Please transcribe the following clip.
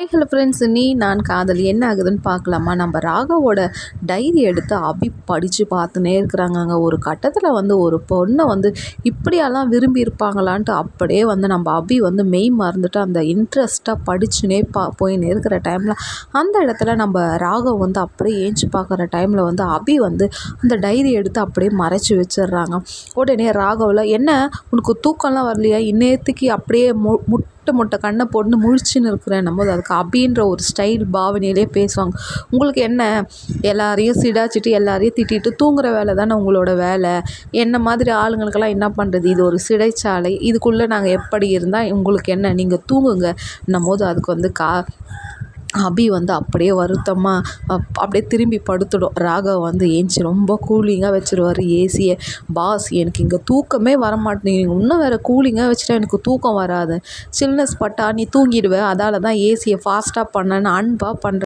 Hello friends நீ நான் காதல் என்ன ஆகுதுன்னு பார்க்கலாமா? நம்ம ராகவோட டைரி எடுத்து அபி படித்து பார்த்துனே இருக்கிறாங்கங்க. ஒரு கட்டத்தில் வந்து ஒரு பொண்ணை வந்து இப்படியெல்லாம் விரும்பி இருப்பாங்களான்ட்டு அப்படியே வந்து நம்ம அபி வந்து மெய் மறந்துட்டு அந்த இன்ட்ரெஸ்ட்டாக படிச்சுனே பா போயின்னு இருக்கிற டைமில் அந்த இடத்துல நம்ம ராகவ் வந்து அப்படியே ஏஞ்சி பார்க்குற டைமில் வந்து அபி வந்து அந்த டைரி எடுத்து அப்படியே மறைச்சி வச்சிடுறாங்க. உடனே ராகவில் என்ன? உனக்கு தூக்கம்லாம் வரலையா? இன்னேத்துக்கு அப்படியே மு முட் முட்டை முட்டை கண்ணை போட்டு முழிச்சுன்னு இருக்கிறேன். போது அதுக்கு அபின்ற ஒரு ஸ்டைல் பாவனையிலே பேசுவாங்க. உங்களுக்கு என்ன? எல்லாரையும் சிடாச்சிட்டு எல்லாரையும் திட்டிட்டு தூங்குற வேலை தானே உங்களோட வேலை. என்ன மாதிரி ஆளுங்களுக்கெல்லாம் என்ன பண்ணுறது இது ஒரு சிறைச்சாலை. இதுக்குள்ளே நாங்கள் எப்படி இருந்தால் உங்களுக்கு என்ன? நீங்கள் தூங்குங்க. போது அதுக்கு வந்து கா அபி வந்து அப்படியே வருத்தமாக அப்படியே திரும்பி படுத்துடும். ராகவ் வந்து ஏஞ்சி ரொம்ப கூலிங்காக வச்சுருவார் ஏசியை. பாஸ் எனக்கு இங்கே தூக்கமே வர இன்னும் வேறு கூலிங்காக வச்சுட்டா எனக்கு தூக்கம் வராது. சில்னஸ் பட்டா நீ தூங்கிடுவேன் அதால் தான் ஏசியை ஃபாஸ்ட்டாக பண்ணேன்னு அன்பாக பண்ணுறேன்